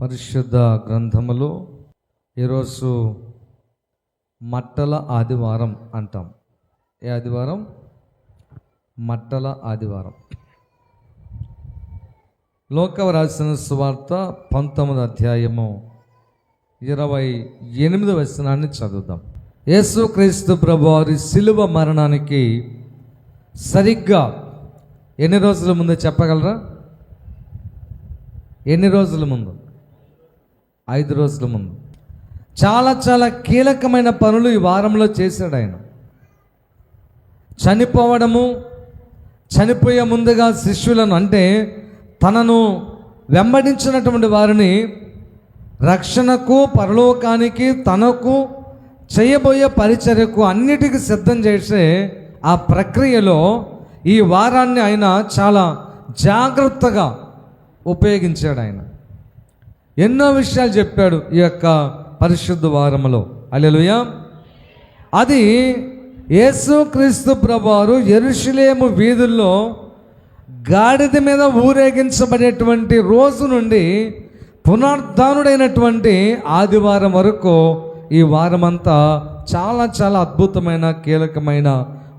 పరిశుద్ధ గ్రంథములో ఈరోజు మట్టల ఆదివారం అంటాం. ఏ ఆదివారం? మట్టల ఆదివారం. లోకవ రాసిన సువార్త పంతొమ్మిది అధ్యాయము ఇరవై ఎనిమిది వచనాన్ని చదువుదాం. యేసుక్రీస్తు ప్రభు వారి శిలువ మరణానికి సరిగ్గా ఎన్ని రోజుల ముందు చెప్పగలరా? ఎన్ని రోజుల ముందు? ఐదు రోజుల ముందు. చాలా చాలా కీలకమైన పనులు ఈ వారంలో చేశాడు ఆయన. చనిపోవడము చనిపోయే ముందుగా శిష్యులను అంటే తనను వెంబడించినటువంటి వారిని రక్షణకు పరలోకానికి తనకు చేయబోయే పరిచర్యకు అన్నిటికీ సిద్ధం చేసే ఆ ప్రక్రియలో ఈ వారాన్ని ఆయన చాలా జాగ్రత్తగా ఉపయోగించాడు ఆయన. ఎన్నో విషయాలు చెప్పాడు ఈ యొక్క పరిశుద్ధ వారములో. అలెలుయ అది యేసుక్రీస్తు ప్రభువారు ఎరుషులేము వీధుల్లో గాడిద మీద ఊరేగించబడేటువంటి రోజు నుండి పునరుద్ధానుడైనటువంటి ఆదివారం వరకు ఈ వారమంతా చాలా చాలా అద్భుతమైన కీలకమైన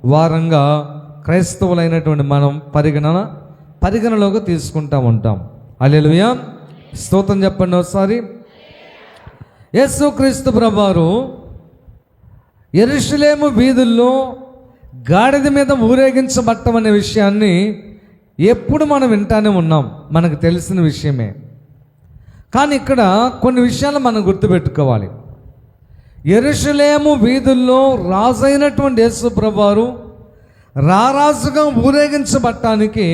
వారంగా క్రైస్తవులైనటువంటి మనం పరిగణన పరిగణలోకి తీసుకుంటూ ఉంటాం. అల్లెలుయా స్తోత్రం చెప్పండి ఒకసారి. యేసుక్రీస్తు ప్రభువారు ఎరుషులేము వీధుల్లో గాడిద మీద ఊరేగించబట్టం అనే విషయాన్ని ఎప్పుడు మనం వింటానే ఉన్నాం. మనకు తెలిసిన విషయమే. కానీ ఇక్కడ కొన్ని విషయాలు మనం గుర్తుపెట్టుకోవాలి. ఎరుషులేము వీధుల్లో రాజైనటువంటి యేసు ప్రభారు రారాజుగా ఊరేగించబట్టానికి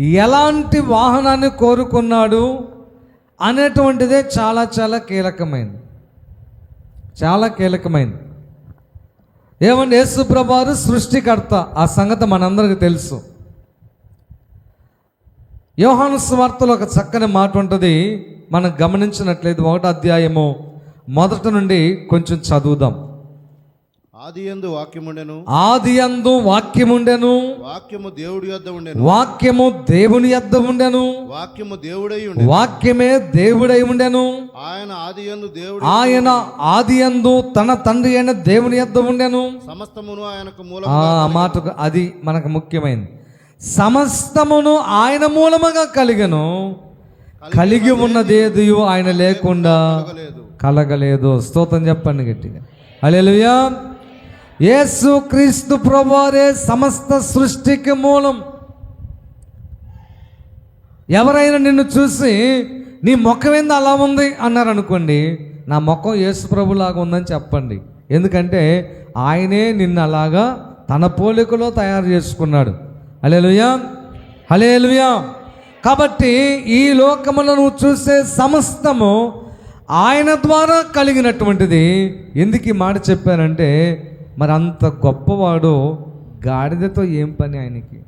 ఎలాంటి వాహనాన్ని కోరుకున్నాడు అనేటువంటిదే చాలా చాలా కీలకమైనది చాలా కీలకమైనది ఏమండి యేసుప్రభారు సృష్టికర్త. ఆ సంగతి మనందరికీ తెలుసు. యోహాను స్వార్తలో ఒక చక్కని మాట ఉంటుంది. మనం గమనించినట్లయితే ఒకటో అధ్యాయము మొదట నుండి కొంచెం చదువుదాం. ఆది యందు వాక్యముండెను. ఆది అందు వాక్యముండెను. వాక్యము దేవుడి యొద్ద ఉండెను. వాక్యము దేవుని యొద్ద ఉండెను. వాక్యము దేవుడై ఉండే వాక్యమే దేవుడై ఉండెను. ఆయన ఆది యందు దేవుడు ఆయన ఆది అందు తన తండ్రి అయిన దేవుని యొద్ద ఉండెను. సమస్తమును ఆయనకు ఆ మూలం మాటకు అది మనకు ముఖ్యమైనది సమస్తమును ఆయన మూలముగా కలిగను. కలిగి ఉన్నదేదియు ఆయన లేకుండా లేదు కలగలేదు. స్తోత్రం చెప్పండి గట్టిగా. అలెలుయా యేసు క్రీస్తు ప్రభువారే సమస్త సృష్టికి మూలం. ఎవరైనా నిన్ను చూసి నీ ముఖం ఏంది అలా ఉంది? అన్నారు అనుకోండి నా ముఖం యేసు ప్రభులాగా ఉందని చెప్పండి. ఎందుకంటే ఆయనే నిన్ను అలాగా తన పోలికలో తయారు చేసుకున్నాడు. హలేలుయా హలేలుయా కాబట్టి ఈ లోకములో నువ్వు చూసే సమస్తము ఆయన ద్వారా కలిగినటువంటిది. ఎందుకు ఈ మాట చెప్పానంటే మరి అంత గొప్పవాడు గాడిదతో ఏం పని ఆయనకి?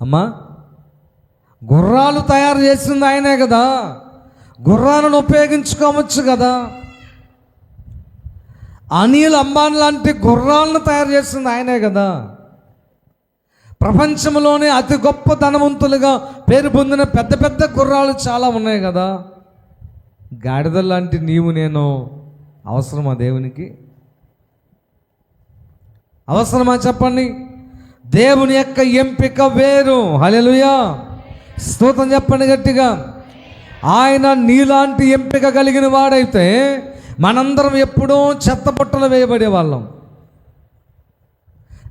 అమ్మా గుర్రాలు తయారు చేసింది ఆయనే కదా. గుర్రాలను ఉపయోగించుకోవచ్చు కదా. అనిల్ అంబాన్ లాంటి గుర్రాలను తయారు చేసింది ఆయనే కదా. ప్రపంచంలోనే అతి గొప్ప ధనవంతులుగా పేరు పొందిన పెద్ద పెద్ద గుర్రాలు చాలా ఉన్నాయి కదా. గాడిద లాంటి నీవు నేను అవసరమా దేవునికి? అవసరమా చెప్పండి? దేవుని యొక్క ఎంపిక వేరు. హలెలుయా స్తోత్రం చెప్పండి గట్టిగా. ఆయన నీలాంటి ఎంపిక కలిగిన వాడైతే మనందరం ఎప్పుడూ చెత్తపట్టలు వేయబడే వాళ్ళం.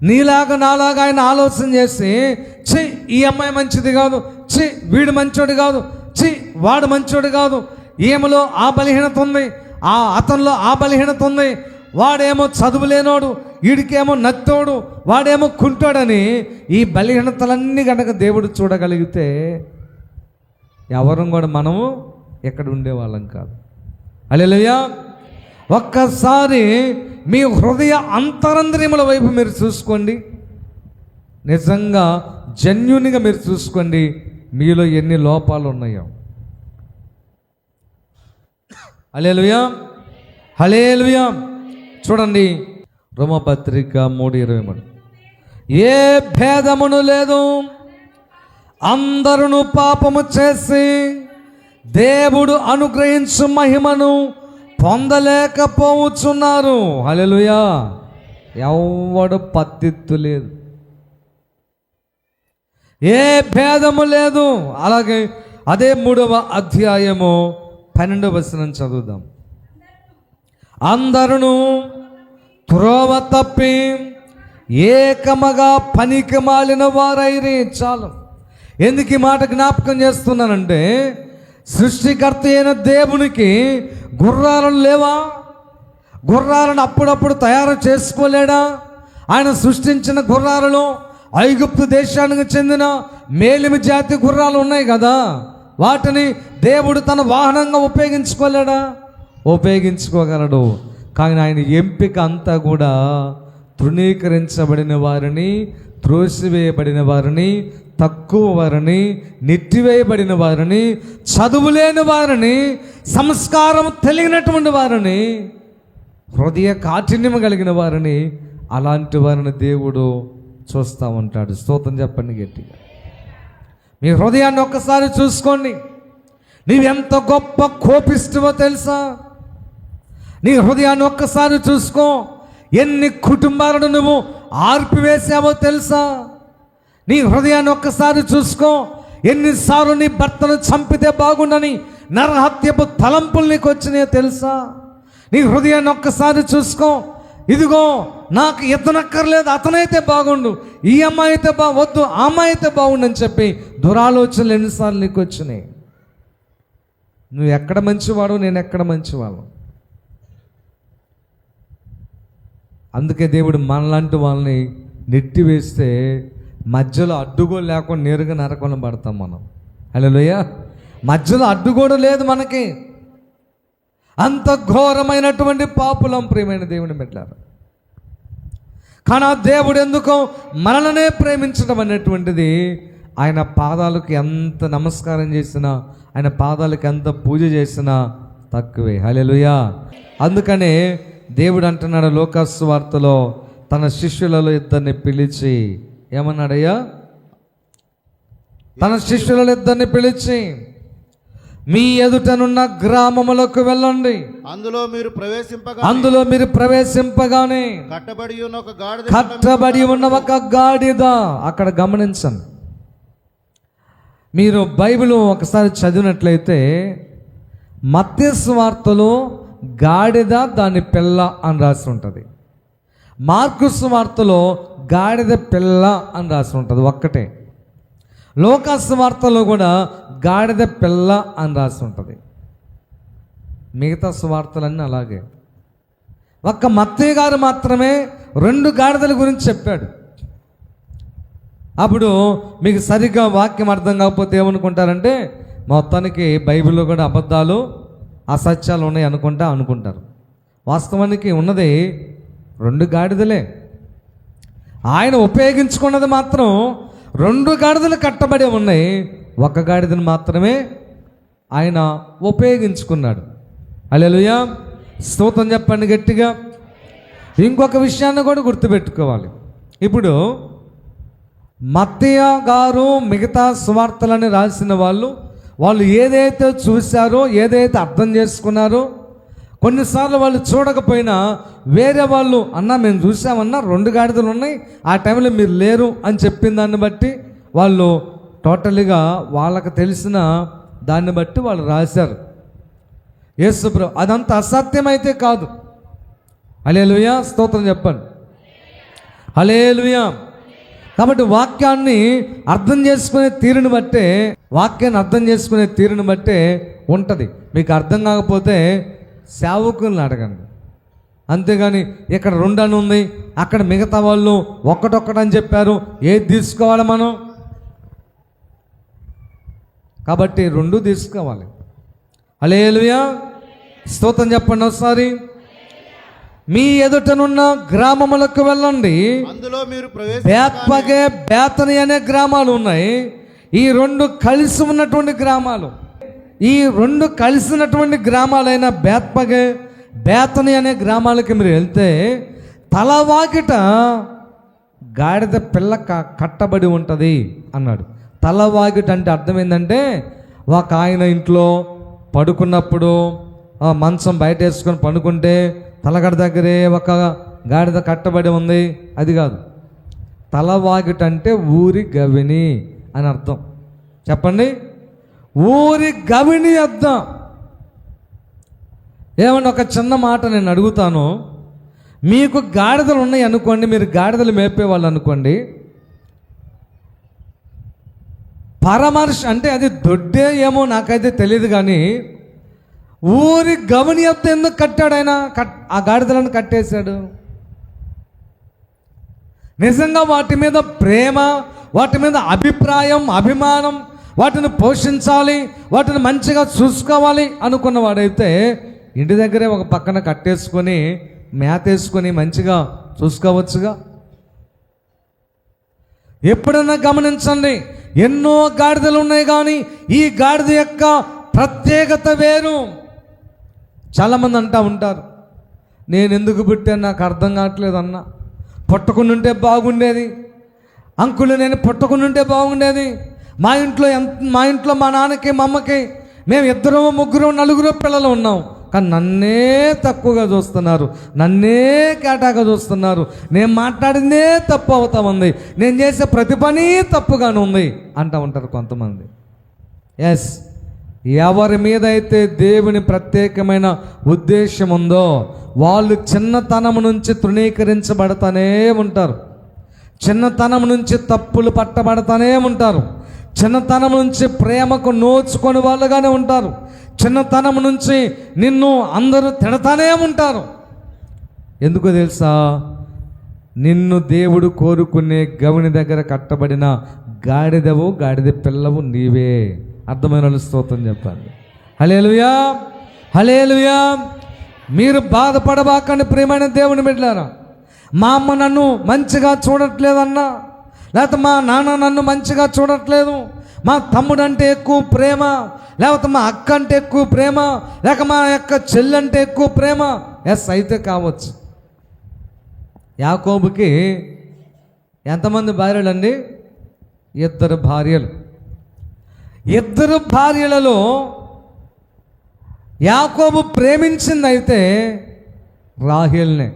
నీలాగా నాలాగా ఆయన ఆలోచన చేసి చి ఈ అమ్మాయి మంచిది కాదు. చి వీడు మంచోడు కాదు. చి వాడు మంచోడు కాదు. ఈమెలో ఆ బలహీనత ఉంది? ఆ అతనిలో ఆ బలహీనత ఉంది. వాడేమో చదువు లేనోడు వీడికేమో నత్తోడు వాడేమో కుంటాడని ఈ బలహీనతలన్నీ కనుక దేవుడు చూడగలిగితే ఎవరు కూడా మనము ఎక్కడ ఉండేవాళ్ళం కాదు. అలెలుయా ఒక్కసారి మీ హృదయ అంతరంద్రియముల వైపు మీరు చూసుకోండి. నిజంగా జన్యునిగా మీరు చూసుకోండి. మీలో ఎన్ని లోపాలు ఉన్నాయో హలేలుయా హలేలుయా చూడండి. రోమపత్రిక మూడు ఇరవై మూడు. ఏ భేదమును లేదు. అందరును పాపము చేసి దేవుడు అనుగ్రహించు మహిమను పొందలేకపోవచ్చున్నారు. హలెలుయా ఎవడు పత్తిత్తు లేదు. ఏ భేదము లేదు. అలాగే అదే మూడవ అధ్యాయము పన్నెండవ వచనం చదువుదాం. అందరును త్రోవ తప్పి ఏకమగా పనికి మాలిన వారైరి చాలు. ఎందుకు ఈ మాట జ్ఞాపకం చేస్తున్నానంటే సృష్టికర్త అయిన దేవునికి గుర్రాలను లేవా? గుర్రాలను అప్పుడప్పుడు తయారు చేసుకోలేడా? ఆయన సృష్టించిన గుర్రాలలో ఐగుప్తు దేశానికి చెందిన మేలిమి జాతి గుర్రాలు ఉన్నాయి కదా. వాటిని దేవుడు తన వాహనంగా ఉపయోగించుకోలేడా? ఉపయోగించుకోగలడు. కానీ ఆయన ఎంపిక అంతా కూడా తృణీకరించబడిన వారిని త్రోసివేయబడిన వారిని తక్కువ వారిని నెట్టివేయబడిన వారిని చదువులేని వారిని సంస్కారం తెలియనటువంటి వారిని హృదయ కాఠిన్యం కలిగిన వారిని అలాంటి వారిని దేవుడు చూస్తూ ఉంటాడు. స్తోత్రం చెప్పండి గట్టిగా. మీ హృదయాన్ని ఒక్కసారి చూసుకోండి. నీవెంత గొప్ప కోపిస్తువో తెలుసా? నీ హృదయాన్ని ఒక్కసారి చూసుకో. ఎన్ని కుటుంబాలను నువ్వు ఆర్పివేసావో తెలుసా? నీ హృదయాన్ని ఒక్కసారి చూసుకో. ఎన్నిసార్లు నీ భర్తను చంపితే బాగుండని నరహత్యపు తలంపులు నీకు వచ్చినాయో తెలుసా? నీ హృదయాన్ని ఒక్కసారి చూసుకో. ఇదిగో నాకు ఇతనక్కర్లేదు అతనైతే బాగుండు ఈ అమ్మాయి అయితే బా వద్దు ఆ అమ్మాయి అయితే బాగుండు అని చెప్పి దురాలోచనలు ఎన్నిసార్లు నీకు వచ్చినాయి? నువ్వు ఎక్కడ మంచివాడు నేను ఎక్కడ మంచివాడు అందుకే దేవుడు మనలాంటి వాళ్ళని నెట్టివేస్తే మధ్యలో అడ్డుగో లేకుండా నేరుగా నరకంలో పడతాం మనం. హలోయ మధ్యలో అడ్డుగోడు లేదు మనకి. అంత ఘోరమైనటువంటి పాపులం ప్రియమైన దేవుని పెట్టారు కానీ ఆ దేవుడు ఎందుకో మనలనే ప్రేమించడం అనేటువంటిది ఆయన పాదాలకు ఎంత నమస్కారం చేసినా ఆయన పాదాలకు ఎంత పూజ చేసినా తక్కువే. హల్లెలూయా. అందుకనే దేవుడు అంటున్నాడు లోకాసు వార్తలో తన శిష్యులలో ఇద్దరిని పిలిచి ఏమన్నాడయ్యా? తన శిష్యులలో ఇద్దరిని పిలిచి మీ ఎదుటనున్న గ్రామములకు వెళ్ళండి. అందులో మీరు ప్రవేశింపగా అందులో మీరు ప్రవేశింపగానే కట్టబడి ఉన్న ఒక గాడిద కట్టబడి ఉన్న ఒక గాడిద. అక్కడ గమనించండి. మీరు బైబిల్ ఒకసారి చదివినట్లయితే మత్స్య వార్తలో గాడిద దాని పిల్ల అని రాసి ఉంటుంది. మార్కుస్ వార్తలో గాడిద పిల్ల అని రాసి ఉంటుంది ఒక్కటే. లోకాసు వార్తలో కూడా గాడిద పిల్ల అని రాసి ఉంటుంది. మిగతా సువార్తలన్నీ అలాగే. ఒక్క మత్తయ్య గారు మాత్రమే రెండు గాడిదల గురించి చెప్పాడు. అప్పుడు మీకు సరిగ్గా వాక్యం అర్థం కాకపోతే ఏమనుకుంటారంటే మొత్తానికి బైబిల్లో కూడా అబద్ధాలు అసత్యాలు ఉన్నాయి అనుకుంటా అనుకుంటారు. వాస్తవానికి ఉన్నది రెండు గాడిదలే. ఆయన ఉపయోగించుకున్నది మాత్రం రెండు గాడిదలు కట్టబడి ఉన్నాయి. ఒక గాడిదను మాత్రమే ఆయన ఉపయోగించుకున్నాడు. అలెలుయా స్తోత్రం చెప్పండి గట్టిగా. ఇంకొక విషయాన్ని కూడా గుర్తుపెట్టుకోవాలి. ఇప్పుడు మత్తయ్య గారు మిగతా సువార్తలని రాసిన వాళ్ళు వాళ్ళు ఏదైతే చూశారో ఏదైతే అర్థం చేసుకున్నారో కొన్నిసార్లు వాళ్ళు చూడకపోయినా వేరే వాళ్ళు అన్న మేము చూసామన్నా రెండు గాడిదలు ఉన్నాయి ఆ టైంలో మీరు లేరు అని చెప్పిన దాన్ని బట్టి వాళ్ళు టోటల్గా వాళ్ళకు తెలిసిన దాన్ని బట్టి వాళ్ళు రాశారు. యేసుప్రభు అదంత అసత్యమైతే కాదు. అలేలుయా స్తోత్రం చెప్పండి. హలేలుయా కాబట్టి వాక్యాన్ని అర్థం చేసుకునే తీరుని బట్టే వాక్యాన్ని అర్థం చేసుకునే తీరుని బట్టే ఉంటుంది. మీకు అర్థం కాకపోతే సేవకులను అడగండి. అంతేగాని ఇక్కడ రెండు అని ఉంది అక్కడ మిగతా వాళ్ళు ఒక్కటొక్కటని చెప్పారు ఏది తీసుకోవాలి మనం? కాబట్టి రెండు తీసుకోవాలి. అలే స్తోత్రం చెప్పండి ఒకసారి. మీ ఎదుటనున్న గ్రామములకు వెళ్ళండి. అందులో మీరు బేత్పగే బేతని అనే గ్రామాలు ఉన్నాయి. ఈ రెండు కలిసి ఉన్నటువంటి గ్రామాలు. ఈ రెండు కలిసినటువంటి గ్రామాలైన బేత్పగే బేతని అనే గ్రామాలకి మీరు వెళ్తే తలవాకిట గాడిద పిల్ల కట్టబడి ఉంటుంది అన్నాడు. తలవాకిట అంటే అర్థం ఏంటంటే ఒక ఆయన ఇంట్లో పడుకున్నప్పుడు ఆ మంచం బయట వేసుకొని పడుకుంటే తలగడ దగ్గరే ఒక గాడిద కట్టబడి ఉంది. అది కాదు. తలవాగిటంటే ఊరి గవిని అని అర్థం. చెప్పండి? ఊరి గవిని అర్థం. ఏమన్నా ఒక చిన్న మాట నేను అడుగుతాను. మీకు గాడిదలు ఉన్నాయి అనుకోండి మీరు గాడిదలు మేపేవాళ్ళు అనుకోండి. పరమర్శ అంటే అది దొడ్డే ఏమో నాకైతే తెలియదు కానీ ఊరి గమనియత్త ఎందుకు కట్టాడు ఆయన? కట్ ఆ గాడిదలను కట్టేశాడు. నిజంగా వాటి మీద ప్రేమ వాటి మీద అభిప్రాయం అభిమానం వాటిని పోషించాలి వాటిని మంచిగా చూసుకోవాలి అనుకున్నవాడైతే ఇంటి దగ్గరే ఒక పక్కన కట్టేసుకొని మేతేసుకొని మంచిగా చూసుకోవచ్చుగా? ఎప్పుడన్నా గమనించండి ఎన్నో గాడిదలు ఉన్నాయి కానీ ఈ గాడిద యొక్క ప్రత్యేకత వేరు. చాలామంది అంటూ ఉంటారు నేను ఎందుకు పుట్టాను? నాకు అర్థం కావట్లేదు అన్న. పుట్టకుండుంటే బాగుండేది. అంకులు నేను పుట్టకుండుంటే బాగుండేది. మా ఇంట్లో ఎంత మా ఇంట్లో మా నాన్నకి మా అమ్మకి మేము ఇద్దరు ముగ్గురు నలుగురు పిల్లలు ఉన్నాం. కానీ నన్నే తక్కువగా చూస్తున్నారు. నన్నే కేటాగా చూస్తున్నారు. నేను మాట్లాడిందే తప్పు అవుతా ఉంది. నేను చేసే ప్రతి పని తప్పుగానే ఉంది. అంటూ ఉంటారు కొంతమంది. ఎస్ ఎవరి మీద అయితే దేవుని ప్రత్యేకమైన ఉద్దేశం ఉందో వాళ్ళు చిన్నతనం నుంచి తృణీకరించబడతానే ఉంటారు. చిన్నతనం నుంచి తప్పులు పట్టబడతానే ఉంటారు. చిన్నతనం నుంచి ప్రేమకు నోచుకొని వాళ్ళుగానే ఉంటారు. చిన్నతనం నుంచి నిన్ను అందరూ తిడతానే ఉంటారు. ఎందుకో తెలుసా? నిన్ను దేవుడు కోరుకునే గవిని దగ్గర కట్టబడిన గాడిదవు గాడిద పిల్లవు నీవే. అర్థమైన వాళ్ళు స్తోత్రం చెప్పండి హలేలుయా హలేలుయా మీరు బాధపడబాకండి ప్రియమైన దేవుని బిడ్డారా మా అమ్మ నన్ను మంచిగా చూడట్లేదన్నా లేకపోతే మా నాన్న నన్ను మంచిగా చూడట్లేదు. మా తమ్ముడు అంటే ఎక్కువ ప్రేమ లేకపోతే మా అక్క అంటే ఎక్కువ ప్రేమ లేక మా యొక్క చెల్లంటే ఎక్కువ ప్రేమ. ఎస్ అయితే కావచ్చు. యాకోబుకి ఎంతమంది భార్యలండి? ఇద్దరు భార్యలు. ఇద్దరు భార్యలలో యాకోబు ప్రేమించింది అయితే రాహిల్ని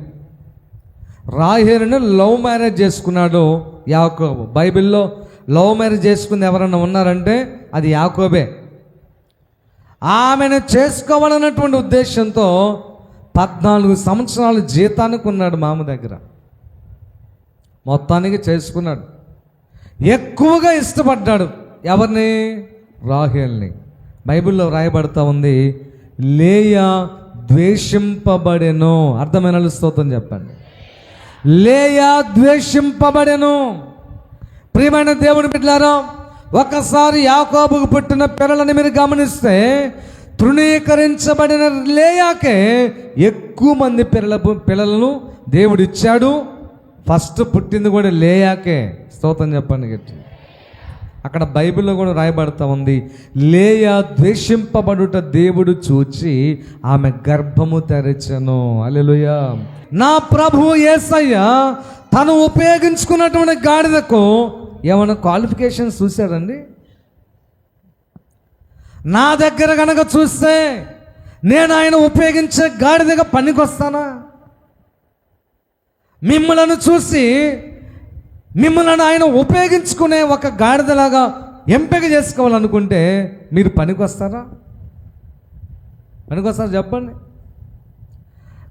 లవ్ మ్యారేజ్ చేసుకున్నాడు యాకోబు. బైబిల్లో లవ్ మ్యారేజ్ చేసుకుంది ఎవరన్నా ఉన్నారంటే అది యాకోబే. ఆమెను చేసుకోవాలన్నటువంటి ఉద్దేశంతో పద్నాలుగు సంవత్సరాలు జీతానికి ఉన్నాడు మామ దగ్గర. మొత్తానికి చేసుకున్నాడు. ఎక్కువగా ఇష్టపడ్డాడు. ఎవరిని? రాహేల్ని. బైబిల్లో రాయబడతా ఉంది లేయా ద్వేషింపబడెను. అర్థమైన స్తోత్రం చెప్పండి. లేయా ద్వేషింపబడెను. ప్రియమైన దేవుని బిడ్డారా ఒకసారి యాకోబుకు పుట్టిన పిల్లలని మీరు గమనిస్తే తృణీకరించబడిన లేయాకే ఎక్కువ మంది పిల్లల పిల్లలను దేవుడు ఇచ్చాడు ఫస్ట్ పుట్టింది కూడా లేయాకే. స్తోత్రం చెప్పండి గట్టి అక్కడ బైబిల్లో కూడా రాయబడతా ఉంది. లేయా ద్వేషింపబడుట దేవుడు చూచి ఆమె గర్భము తెరచను. అలెలుయా నా ప్రభు యేసయ్య తను ఉపయోగించుకున్నటువంటి గాడిదకు ఏమైనా క్వాలిఫికేషన్స్ చూశారండి? నా దగ్గర కనుక చూస్తే నేను ఆయన ఉపయోగించే గాడిదగా పనికొస్తానా? మిమ్మలను చూసి మిమ్మల్ని ఆయన ఉపయోగించుకునే ఒక గాడిదలాగా ఎంపిక చేసుకోవాలనుకుంటే మీరు పనికొస్తారా? పనికొస్తారా చెప్పండి.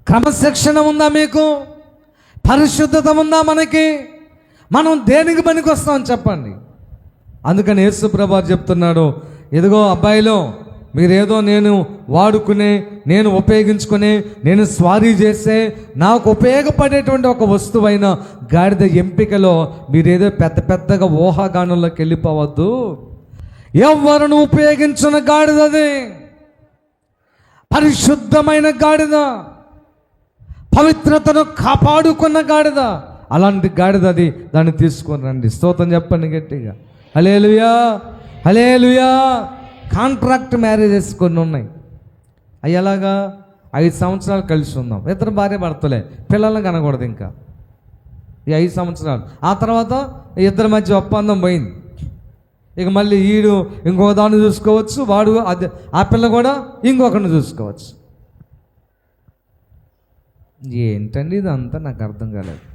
క్రమశిక్షణ ఉందా మీకు? పరిశుద్ధత ఉందా మనకి? మనం దేనికి పనికొస్తామని చెప్పండి. అందుకని యేసు ప్రభా చెప్తున్నాడు ఇదిగో అబ్బాయిలో మీరేదో నేను వాడుకునే నేను ఉపయోగించుకునే నేను స్వారీ చేసే నాకు ఉపయోగపడేటువంటి ఒక వస్తువైన గాడిద ఎంపికలో మీరేదో పెద్ద పెద్దగా ఊహాగానంలోకి వెళ్ళిపోవద్దు. ఎవరిని ఉపయోగించిన గాడిదది? పరిశుద్ధమైన గాడిద. పవిత్రతను కాపాడుకున్న గాడిద. అలాంటి గాడిద అది దాన్ని తీసుకొని రండి. స్తోత్రం చెప్పండి గట్టిగా. హలేలుయా హలేలుయా కాంట్రాక్ట్ మ్యారేజెస్ కొన్ని ఉన్నాయి. అవి ఎలాగా? ఐదు సంవత్సరాలు కలిసి ఉందాం ఇద్దరు భార్య భర్తలే. పిల్లల్ని కనకూడదు ఇంకా. ఈ ఐదు సంవత్సరాలు. ఆ తర్వాత ఇద్దరి మధ్య ఒప్పందం పోయింది. ఇక మళ్ళీ ఈడు ఇంకో దాన్ని చూసుకోవచ్చు వాడు అది ఆ పిల్ల కూడా ఇంకొకరిని చూసుకోవచ్చు. ఏంటండి ఇదంతా? నాకు అర్థం కాలేదు.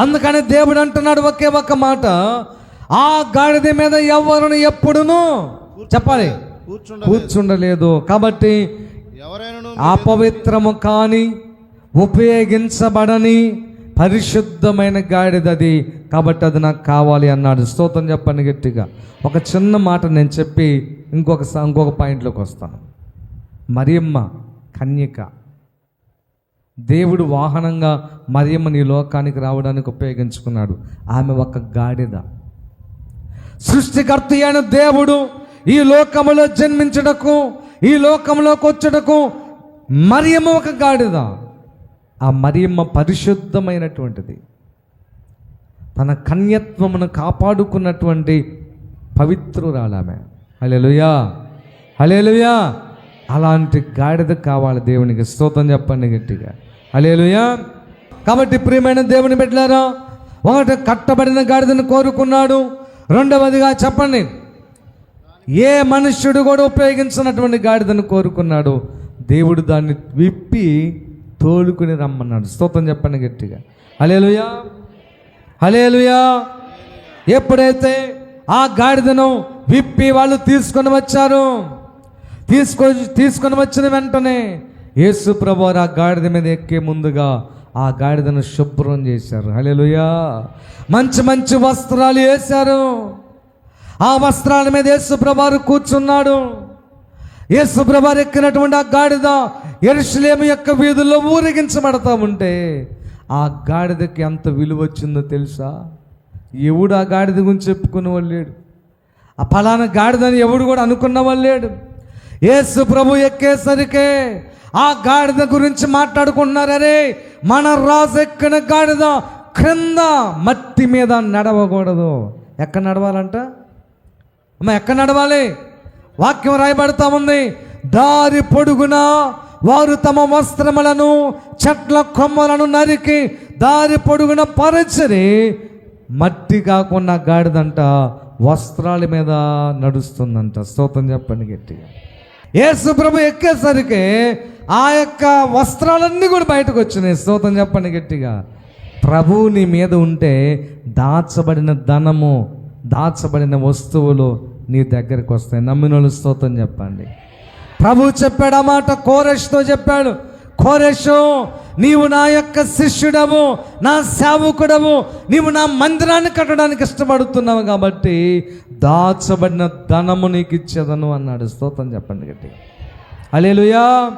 అందుకని దేవుడు అంటున్నాడు ఒకే ఒక్క మాట. ఆ గాడిద మీద ఎవరిని ఎప్పుడును చెప్పాలి? కూర్చుండ కూర్చుండలేదు. కాబట్టి అపవిత్రము కాని ఉపయోగించబడని పరిశుద్ధమైన గాడిదది. కాబట్టి అది నాకు కావాలి అన్నాడు. స్తోత్రం చెప్పండి గట్టిగా. ఒక చిన్న మాట నేను చెప్పి ఇంకొక ఇంకొక పాయింట్లోకి వస్తాను. మరియమ్మ కన్యక దేవుడు వాహనంగా మరియమ్మని ఈ లోకానికి రావడానికి ఉపయోగించుకున్నాడు. ఆమె ఒక గాడిద. సృష్టికర్త అయిన దేవుడు ఈ లోకములో జన్మించుటకు ఈ లోకంలోకి వచ్చుటకు మరియమ్మ ఒక గాడిద. ఆ మరియమ్మ పరిశుద్ధమైనటువంటిది. తన కన్యత్వమును కాపాడుకున్నటువంటి పవిత్రురాలామె. హలేలుయా హలేలుయా అలాంటి గాడిద కావాలి దేవునికి. స్తోత్రం చెప్పండి గట్టిగా. హలేలుయా కాబట్టి ప్రియమైన దేవుని పెట్టారా ఒకటి కట్టబడిన గాడిదను కోరుకున్నాడు. రెండవదిగా చెప్పండి. ఏ మనుష్యుడు కూడా ఉపయోగించినటువంటి గాడిదను కోరుకున్నాడు దేవుడు దాన్ని విప్పి తోలుకుని రమ్మన్నాడు. స్తోత్రం చెప్పండి గట్టిగా. హలేలుయా హలేలుయా ఎప్పుడైతే ఆ గాడిదను విప్పి వాళ్ళు తీసుకొని వచ్చారు తీసుకొని తీసుకొని వచ్చిన వెంటనే యేసు ప్రభు ఆ గాడిద మీద ఎక్కే ముందుగా ఆ గాడిదను శుభ్రం చేశారు. హలేలుయా మంచి మంచి వస్త్రాలు వేశారు. ఆ వస్త్రాల మీద యేసుప్రభారు కూర్చున్నాడు. యేసుప్రభారు ఎక్కినటువంటి ఆ గాడిద ఎరుషులేము యొక్క వీధుల్లో ఊరేగించబడతా ఉంటే ఆ గాడిదకి ఎంత విలువ వచ్చిందో తెలుసా? ఎవడు ఆ గాడిద గురించి చెప్పుకునే వాళ్ళేడు ఆ ఫలానా గాడిదని ఎవడు కూడా అనుకున్న వాళ్ళేడు యేసు ప్రభు ఎక్కేసరికే ఆ గాడిద గురించి మాట్లాడుకుంటున్నారు. అరే మన రాజెక్కిన గాడిద క్రింద మట్టి మీద నడవకూడదు. ఎక్కడ నడవాలంట? అమ్మ ఎక్కడ నడవాలి? వాక్యం రాయబడతా ఉంది. దారి పొడుగున వారు తమ వస్త్రములను చెట్ల కొమ్మలను నరికి దారి పొడుగున పరచని మట్టి కాకుండా గాడిదంట వస్త్రాల మీద నడుస్తుందంట. స్తోత్రం చెప్పండి గట్టిగా. యేసు ప్రభు ఎక్కేసరికి ఆ యొక్క వస్త్రాలన్నీ కూడా బయటకు వచ్చినాయి. స్తోత్రం చెప్పండి గట్టిగా. ప్రభువు నీ మీద ఉంటే దాచబడిన ధనము దాచబడిన వస్తువులు నీ దగ్గరికి వస్తాయి. నమ్మినోళ్ళు స్తోత్రం చెప్పండి. ప్రభు చెప్పాడు ఆ మాట కోరెష్తో చెప్పాడు. కోరేషు నీవు నా యొక్క శిష్యుడవు నా సేవకుడము నీవు నా మందిరాన్ని కట్టడానికి ఇష్టపడుతున్నావు కాబట్టి దాచబడిన ధనము నీకు ఇచ్చేదను అన్నాడు. స్తోత్రం చెప్పండి గట్టి అలేలుయా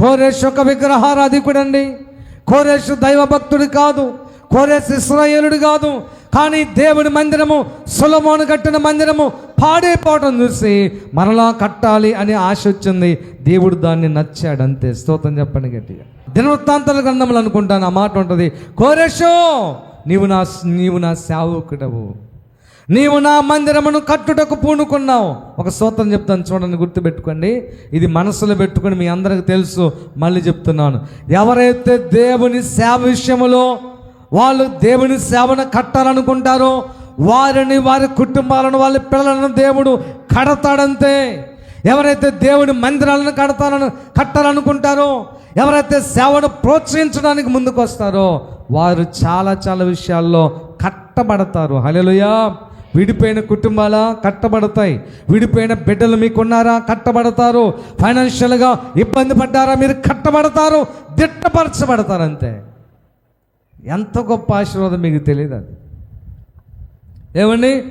కోరేష్ ఒక విగ్రహారాధికుడండి. కోరేష్ దైవభక్తుడు కాదు. కోరేష్ ఇస్రాయేలుడు కాదు. కానీ దేవుడి మందిరము సులమోను కట్టిన మందిరము పాడైపోవటం చూసి మరలా కట్టాలి అనే ఆశ వచ్చింది. దేవుడు దాన్ని నచ్చాడు అంతే స్తోత్రం చెప్పండి గట్టిగా. దినవృత్తాంతాల గ్రంథములు అనుకుంటాను ఆ మాట ఉంటుంది. కోరేషో నీవు నా నీవు నా సేవకుడవు. నీవు నా మందిరమును కట్టుటకు పూనుకున్నావు. ఒక సూత్రం చెప్తాను చూడండి గుర్తుపెట్టుకోండి. ఇది మనసులో పెట్టుకొని మీ అందరికి తెలుసు. మళ్ళీ చెప్తున్నాను. ఎవరైతే దేవుని సేవ విషయములో వాళ్ళు దేవుని సేవను కట్టాలనుకుంటారో వారిని వారి కుటుంబాలను వాళ్ళ పిల్లలను దేవుడు కడతాడంతే. ఎవరైతే దేవుని మందిరాలను కడతాలను కట్టాలనుకుంటారో ఎవరైతే సేవను ప్రోత్సహించడానికి ముందుకు వస్తారో వారు చాలా చాలా విషయాల్లో కట్టబడతారు. హలెలుయా విడిపోయిన కుటుంబాల కట్టబడతాయి. విడిపోయిన బిడ్డలు మీకున్నారా కట్టబడతారు. ఫైనాన్షియల్గా ఇబ్బంది పడ్డారా మీరు కట్టబడతారు. దిట్టపరచబడతారు అంతే. ఎంత గొప్ప ఆశీర్వాదం మీకు తెలియదు అది. ఏమండి?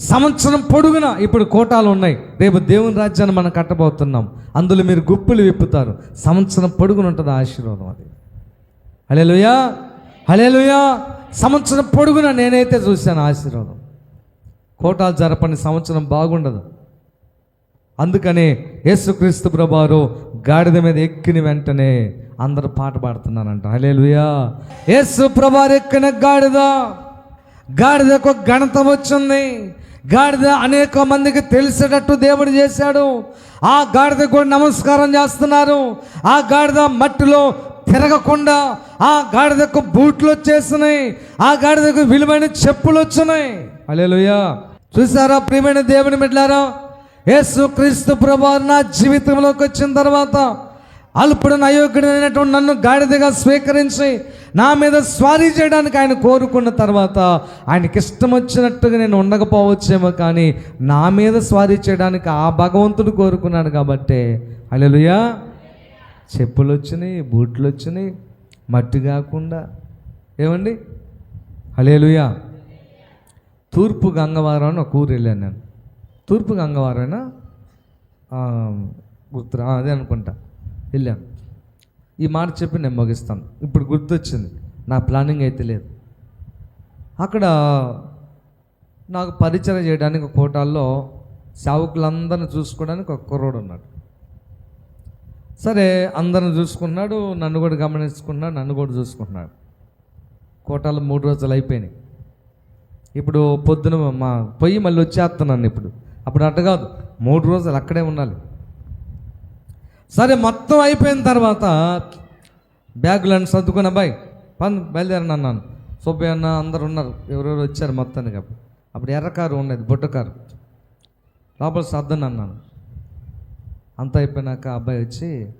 సంవత్సరం పొడుగున ఇప్పుడు కోటాలు ఉన్నాయి. రేపు దేవుని రాజ్యాన్ని మనం కట్టబోతున్నాం. అందులో మీరు గుప్పులు విప్పుతారు. సంవత్సరం పొడుగున ఉంటుంది ఆశీర్వాదం అది. హలేలుయా హలేలుయా సంవత్సరం పొడుగున నేనైతే చూశాను ఆశీర్వాదం. కోటాలు జరపని సంవత్సరం బాగుండదు. అందుకనే యేసుక్రీస్తు ప్రభారు గాడిద మీద ఎక్కిన వెంటనే అందరు పాట పాడుతున్నారంట. హలేలుయా యేసు ప్రభారు ఎక్కిన గాడిద. గాడిదకు ఘనత వచ్చింది. గాడిద అనేక మందికి తెలిసేటట్టు దేవుడు చేశాడు. ఆ గాడిద కూడా నమస్కారం చేస్తున్నారు. ఆ గాడిద మట్టిలో తిరగకుండా ఆ గాడిదకు బూట్లు వచ్చేసినాయి. ఆ గాడిదకు విలువైన చెప్పులు వచ్చినాయి. అలేలుయా చూసారా ప్రియమైన దేవుని బిడ్డారా యేసు క్రీస్తు ప్రభు నా జీవితంలోకి వచ్చిన తర్వాత అల్పుడు అయోగ్యుడైనటువంటి నన్ను గాడిదగా స్వీకరించి నా మీద స్వారీ చేయడానికి ఆయన కోరుకున్న తర్వాత ఆయనకి ఇష్టం వచ్చినట్టుగా నేను ఉండకపోవచ్చేమో కానీ నా మీద స్వారీ చేయడానికి ఆ భగవంతుడు కోరుకున్నాడు కాబట్టి అలెలుయా చెప్పులు వచ్చినాయి బూట్లు వచ్చినాయి మట్టి కాకుండా. ఏమండి? అలేలుయా తూర్పు గంగవారం అని ఒక ఊరు వెళ్ళాను నేను. తూర్పు గంగవారమేనా గుర్తు అదే అనుకుంటా. వెళ్ళాను. ఈ మాట చెప్పి నేను ముగిస్తాను. ఇప్పుడు గుర్తొచ్చింది. నా ప్లానింగ్ అయితే లేదు. అక్కడ నాకు పరిచయం చేయడానికి ఒక కోటాల్లో సేవకులందరిని చూసుకోవడానికి ఒక కుర్రోడు ఉన్నాడు. సరే అందరిని చూసుకున్నాడు నన్ను కూడా గమనించుకున్నాడు నన్ను కూడా చూసుకుంటున్నాడు. కోటాలు మూడు రోజులు అయిపోయినాయి. ఇప్పుడు పొద్దున మా పొయ్యి మళ్ళీ వచ్చేస్తున్నాను ఇప్పుడు. అప్పుడు అట్ట కాదు మూడు రోజులు అక్కడే ఉండాలి. సరే మొత్తం అయిపోయిన తర్వాత బ్యాగులను సర్దుకున్నా అబ్బాయి పని బయలుదేరను అన్నాను. సుబ్బయ్య అన్న అందరు ఉన్నారు. ఎవరెవరు వచ్చారు మొత్తానికి అప్పుడు. అప్పుడు ఎర్ర కారు ఉండేది బుట్ట కారు. లోపల సర్దని అన్నాను. అంత అయిపోయినాక అబ్బాయి వచ్చి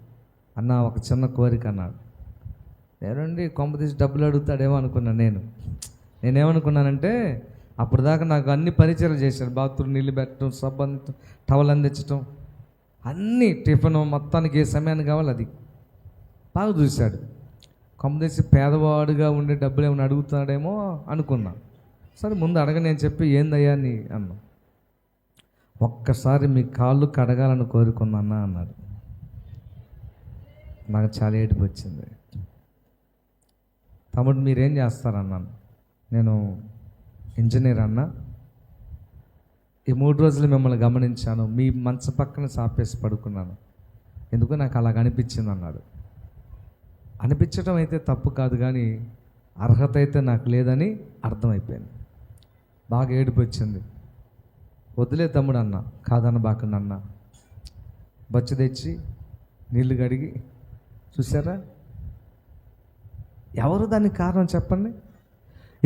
అన్న ఒక చిన్న కోరిక అన్నాడు. ఏమండి కొంప తీసి డబ్బులు అడుగుతాడేమో అనుకున్నాను నేను. నేనేమనుకున్నానంటే అప్పుడు దాకా నాకు అన్ని పరిచయాలు చేశారు బాత్రూమ్ నీళ్ళు పెట్టడం సబ్బు అందించడం టవల్ అందించడం అన్నీ టిఫిన్ మొత్తానికి ఏ సమయానికి కావాలి అది? బాగా చూశాడు. కొమ్మదేసి పేదవాడుగా ఉండే డబ్బులు ఏమైనా అడుగుతున్నాడేమో అనుకున్నా. సరే ముందు అడగని అని చెప్పి ఏందయ్యా అని అన్నా. ఒక్కసారి మీ కాళ్ళు కడగాలని కోరుకున్నానా అన్నాడు. నాకు చాలా ఏడుపు వచ్చింది. తమ్ముడు మీరేం చేస్తారన్నాను. నేను ఇంజనీర్ అన్నా. ఈ మూడు రోజులు మిమ్మల్ని గమనించాను. మీ మంచ పక్కన సాపేసి పడుకున్నాను. ఎందుకు నాకు అలాగ అనిపించింది అన్నాడు. అనిపించడం అయితే తప్పు కాదు కానీ అర్హత అయితే నాకు లేదని అర్థమైపోయింది. బాగా ఏడుపు వచ్చింది వదిలే తమ్ముడు అన్న కాదన్న బాకుండా అన్న. బచ్చ తెచ్చి నీళ్ళు కడిగి చూసారా ఎవరు దానికి కారణం చెప్పండి?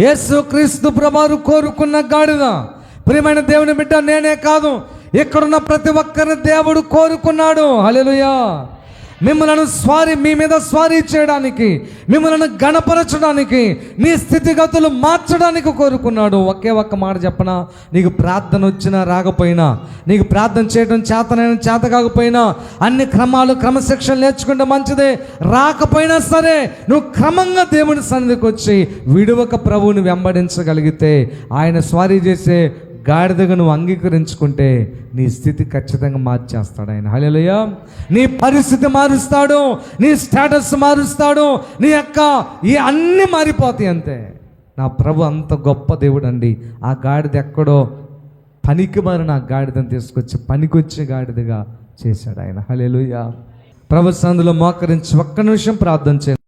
యేసు క్రీస్తు ప్రభారు కోరుకున్న గాడిద. ప్రియమైన దేవుని బిడ్డ నేనే కాదు. ఇక్కడున్న ప్రతి ఒక్కరిని దేవుడు కోరుకున్నాడు. హలెలుయా మిమ్మల్ని స్వారీ మీ మీద స్వారీ చేయడానికి మిమ్మల్ని గణపరచడానికి మీ స్థితిగతులు మార్చడానికి కోరుకున్నాడు. ఒకే ఒక్క మాట చెప్పనా? నీకు ప్రార్థన వచ్చినా రాకపోయినా నీకు ప్రార్థన చేయడం చేతనైనా చేత కాకపోయినా అన్ని క్రమాలు క్రమశిక్షణ నేర్చుకుంటే మంచిదే. రాకపోయినా సరే నువ్వు క్రమంగా దేవుని సన్నిధికి వచ్చి విడువక ప్రభువుని వెంబడించగలిగితే ఆయన స్వారీ చేసే గాడిదగా నువ్వు అంగీకరించుకుంటే నీ స్థితి ఖచ్చితంగా మార్చేస్తాడు ఆయన. హలేలయ్య నీ పరిస్థితి మారుస్తాడు నీ స్టేటస్ మారుస్తాడు నీ యొక్క ఈ అన్నీ మారిపోతాయి అంతే. నా ప్రభు అంత గొప్ప దేవుడు అండి ఆ గాడిద ఎక్కడో పనికి మరి నా గాడిదని తీసుకొచ్చి పనికొచ్చే గాడిదగా చేశాడు ఆయన. హలేలుయ్య ప్రభు సందులో మోకరించి ఒక్క నిమిషం ప్రార్థన చేయండి.